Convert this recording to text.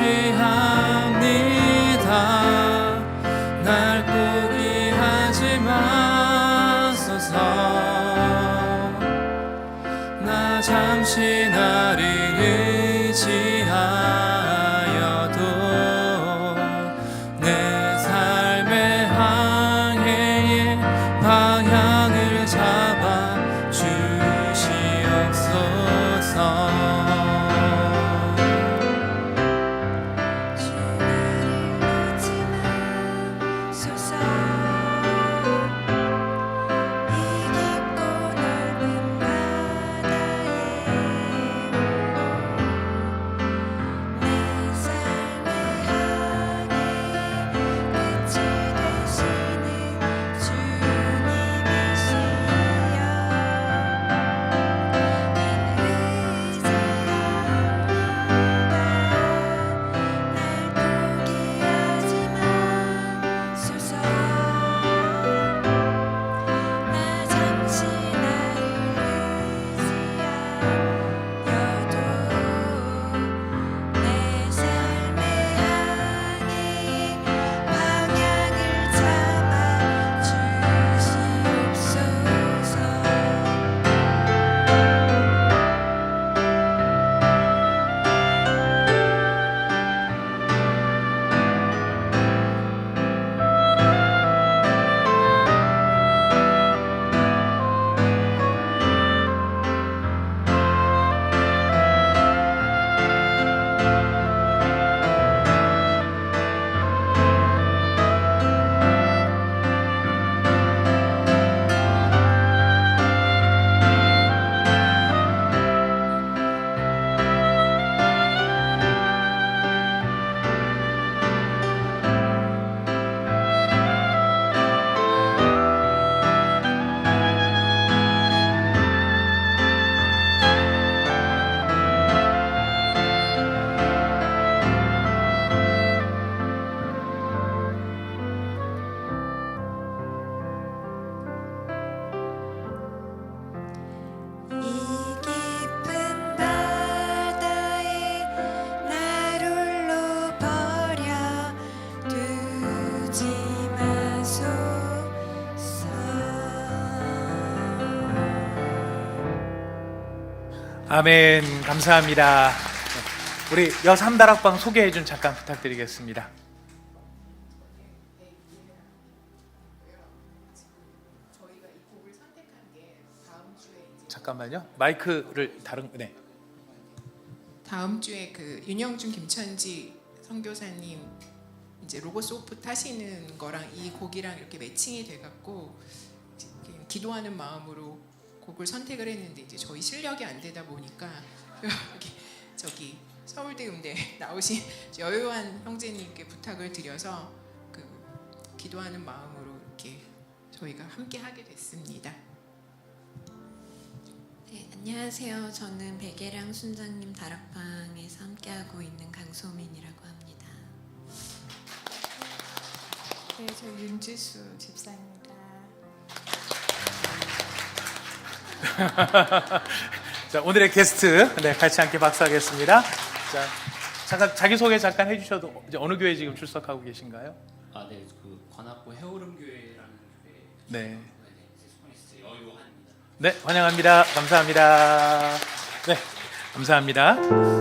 의지합니다. 날 포기하지 마소서. 나 잠시 나를 의지 아멘. 감사합니다. 우리 여삼다락방 소개해 준 잠깐 부탁드리겠습니다. 잠깐만요. 마이크를 다른 네. 다음 주에 그 윤영준 김천지 선교사님 이제 로고스 오프 타시는 거랑 이 곡이랑 이렇게 매칭이 돼 갖고 이렇게 기도하는 마음으로 곡을 선택을 했는데 이제 저희 실력이 안 되다 보니까 여기 저기 서울대 음대 나오신 여요한 형제님께 부탁을 드려서 그 기도하는 마음으로 이렇게 저희가 함께 하게 됐습니다. 네, 안녕하세요. 저는 베개랑 순장님 다락방에서 함께하고 있는 강소민이라고 합니다. 네, 저 윤지수 집사입니다. 자, 오늘의 게스트 네, 같이 함께 박수하겠습니다. 자, 잠깐 자기 소개 잠깐 해주셔도 이제 어느 교회 지금 출석하고 계신가요? 아, 네, 그 관악구 해오름 교회라는 교회 네, 여유한입니다. 네 환영합니다. 감사합니다. 네, 감사합니다.